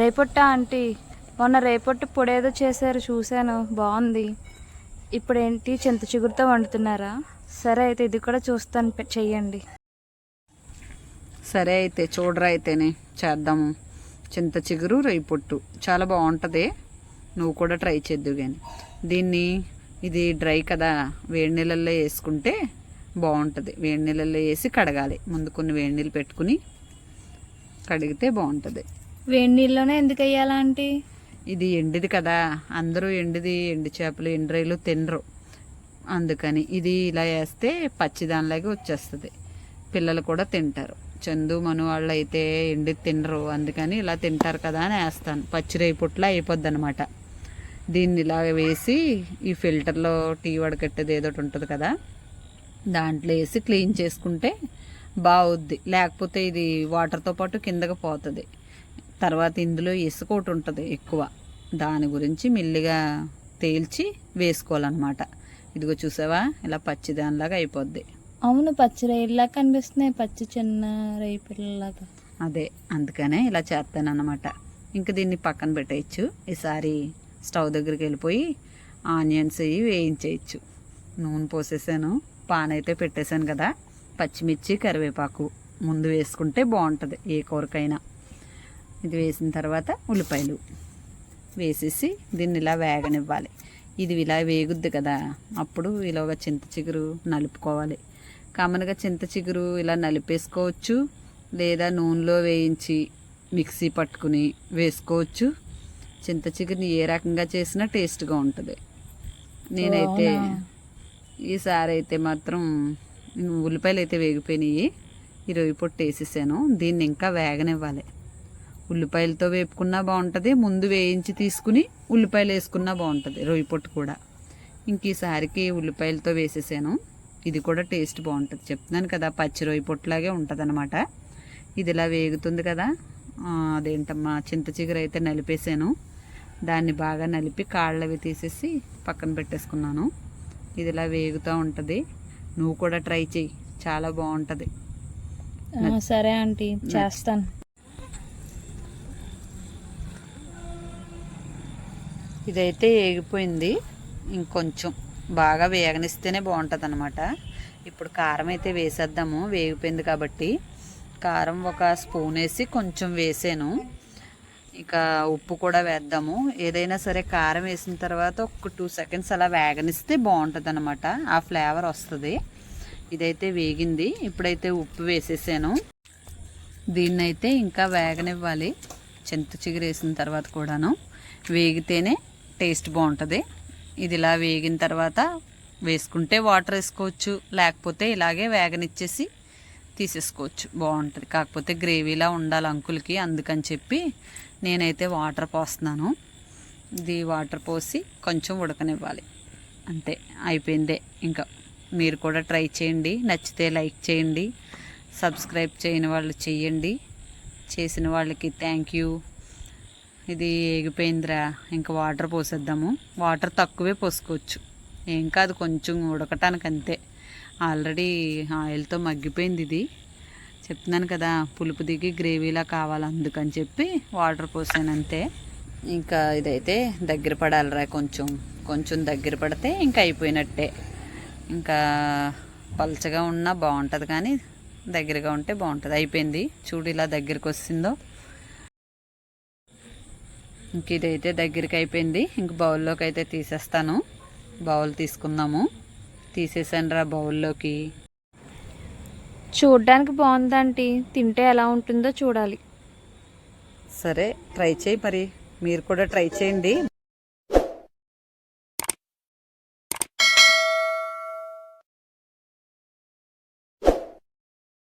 రేపొట్ట aunty? మొన్న రేపొట్టు పొడేదో చేశారు చూశాను. బాగుంది. ఇప్పుడు ఏంటి చింత చిగురుతో వండుతున్నారా? సరే అయితే ఇది కూడా చూస్తాను చెయ్యండి. సరే అయితే చూడరా అయితేనే చేద్దాము. చింత చిగురు రొయ్యి పొట్టు చాలా బాగుంటుంది. నువ్వు కూడా ట్రై చేద్దు కానీ దీన్ని ఇది డ్రై కదా వేడి నీళ్ళల్లో వేసుకుంటే బాగుంటుంది. వేడి నీళ్ళల్లో వేసి కడగాలి. ముందు కొన్ని వేడి నీళ్ళు పెట్టుకుని కడిగితే బాగుంటుంది. వేడి నీళ్ళలోనే ఎందుకు వెయ్యాలా ఆంటీ? ఇది ఎండిది కదా. అందరూ ఎండిది ఎండు చేపలు ఎండు తినరు. అందుకని ఇది ఇలా వేస్తే పచ్చిదానిలాగే వచ్చేస్తుంది. పిల్లలు కూడా తింటారు. చందు మను వాళ్ళు అయితే ఎండి తినరు. అందుకని ఇలా తింటారు కదా అని వేస్తాను. పచ్చి పుట్ల అయిపోద్ది అనమాట దీన్ని ఇలా వేసి ఈ ఫిల్టర్లో టీ వడకట్టేది ఏదో ఒకటి ఉంటుంది కదా దాంట్లో వేసి క్లీన్ చేసుకుంటే బాగుద్ది లేకపోతే ఇది వాటర్తో పాటు కిందకి పోతుంది. తర్వాత ఇందులో ఇసుక ఒకటి ఉంటుంది ఎక్కువ. దాని గురించి మెల్లిగా తేల్చి వేసుకోవాలన్నమాట. ఇదిగో చూసావా? ఇలా పచ్చి దానిలాగా అయిపోద్ది. అవును పచ్చి రైల్లా కనిపిస్తున్నాయి. పచ్చి చిన్న రై పిల్లలాగా అదే అందుకనే ఇలా చేస్తానన్నమాట ఇంక దీన్ని పక్కన పెట్టేయచ్చు. ఈసారి స్టవ్ దగ్గరికి వెళ్ళిపోయి ఆనియన్స్ అవి వేయించేయచ్చు. నూనె పోసేసాను. పాన్ అయితే పెట్టేశాను కదా. పచ్చిమిర్చి కరివేపాకు ముందు వేసుకుంటే బాగుంటుంది. ఏ కూరకైనా. ఇది వేసిన తర్వాత ఉల్లిపాయలు వేసేసి దీన్ని ఇలా వేగనివ్వాలి. ఇది ఇలా వేగుద్ది కదా అప్పుడు ఇలాగ చింత చిగురు నలుపుకోవాలి. కామన్గా చింత చిగురు ఇలా నలిపేసుకోవచ్చు లేదా నూనెలో వేయించి మిక్సీ పట్టుకుని వేసుకోవచ్చు. చింత చిగురిని ఏ రకంగా చేసినా టేస్ట్గా ఉంటుంది. నేనైతే? ఈసారి అయితే మాత్రం ఉల్లిపాయలు అయితే వేగిపోయినాయి. ఈ రొయ్యి పొట్టు వేసేసాను. దీన్ని ఇంకా వేగనివ్వాలి. ఉల్లిపాయలతో వేపుకున్నా బాగుంటుంది. ముందు వేయించి తీసుకుని ఉల్లిపాయలు వేసుకున్నా బాగుంటుంది. రొయ్యి పొట్టు కూడా. ఇంక ఈసారికి ఉల్లిపాయలతో వేసేసాను. ఇది కూడా టేస్ట్ బాగుంటుంది. చెప్తున్నాను కదా పచ్చి రొయ్యి పొట్టులాగే ఉంటుంది అనమాట ఇది ఇలా వేగుతుంది కదా. అదేంటమ్మా చింత చిగురు అయితే నలిపేసాను. దాన్ని బాగా నలిపి కాళ్ళవి తీసేసి పక్కన పెట్టేసుకున్నాను. ఇది ఇలా వేగుతూ ఉంటుంది. నువ్వు కూడా ట్రై చెయ్యి. చాలా బాగుంటుంది. సరే ఆంటీ చేస్తాను. ఇదైతే వేగిపోయింది ఇంకొంచెం బాగా వేగనిస్తేనే బాగుంటుంది అనమాట ఇప్పుడు కారం అయితే వేసేద్దాము. వేగిపోయింది కాబట్టి కారం ఒక స్పూన్ వేసి కొంచెం వేసాను. ఇక ఉప్పు కూడా వేద్దాము. ఏదైనా సరే కారం వేసిన తర్వాత ఒక టూ సెకండ్స్ అలా వేగనిస్తే బాగుంటుంది అనమాట ఆ ఫ్లేవర్ వస్తుంది. ఇదైతే వేగింది. ఇప్పుడైతే ఉప్పు వేసేసాను. దీన్నైతే ఇంకా వేగనివ్వాలి. చింత చిగురు వేసిన తర్వాత కూడాను. వేగితేనే టేస్ట్ బాగుంటుంది. ఇది ఇలా వేగిన తర్వాత వేసుకుంటే వాటర్ వేసుకోవచ్చు లేకపోతే ఇలాగే వేగనిచ్చేసి తీసేసుకోవచ్చు. బాగుంటుంది. కాకపోతే గ్రేవీలా ఉండాలి అంకులకి అందుకని చెప్పి నేనైతే వాటర్ పోస్తున్నాను. ఇది వాటర్ పోసి కొంచెం ఉడకనివ్వాలి. అంతే అయిపోయిందే ఇంకా. మీరు కూడా ట్రై చేయండి. నచ్చితే లైక్ చేయండి. సబ్స్క్రైబ్ చేయని వాళ్ళు చేయండి. చేసిన వాళ్ళకి థ్యాంక్ యూ. ఇది ఏగిపోయిందిరా ఇంకా వాటర్ పోసేద్దాము. వాటర్ తక్కువే పోసుకోవచ్చు. ఏం కాదు కొంచెం ఉడకటానికి అంతే ఆల్రెడీ ఆయిల్తో మగ్గిపోయింది ఇది. చెప్తున్నాను కదా పులుపు దిగి గ్రేవీలా కావాలి అందుకని చెప్పి వాటర్ పోసాను అంతే ఇంకా ఇదైతే దగ్గర పడాలిరా కొంచెం. కొంచెం దగ్గర పడితే ఇంకా అయిపోయినట్టే. ఇంకా పలచగా ఉన్నా బాగుంటుంది కానీ దగ్గరగా ఉంటే బాగుంటుంది. అయిపోయింది. చూడు ఇలా దగ్గరికి వస్తుందో ఇంక ఇదైతే దగ్గరికి అయిపోయింది ఇంక బౌల్లోకి అయితే తీసేస్తాను. బౌల్ తీసుకుందాము. తీసేసాను రా బౌల్లోకి. చూడ్డానికి బాగుందంటీ తింటే ఎలా ఉంటుందో చూడాలి. సరే ట్రై చేయి మరి. మీరు కూడా ట్రై చేయండి.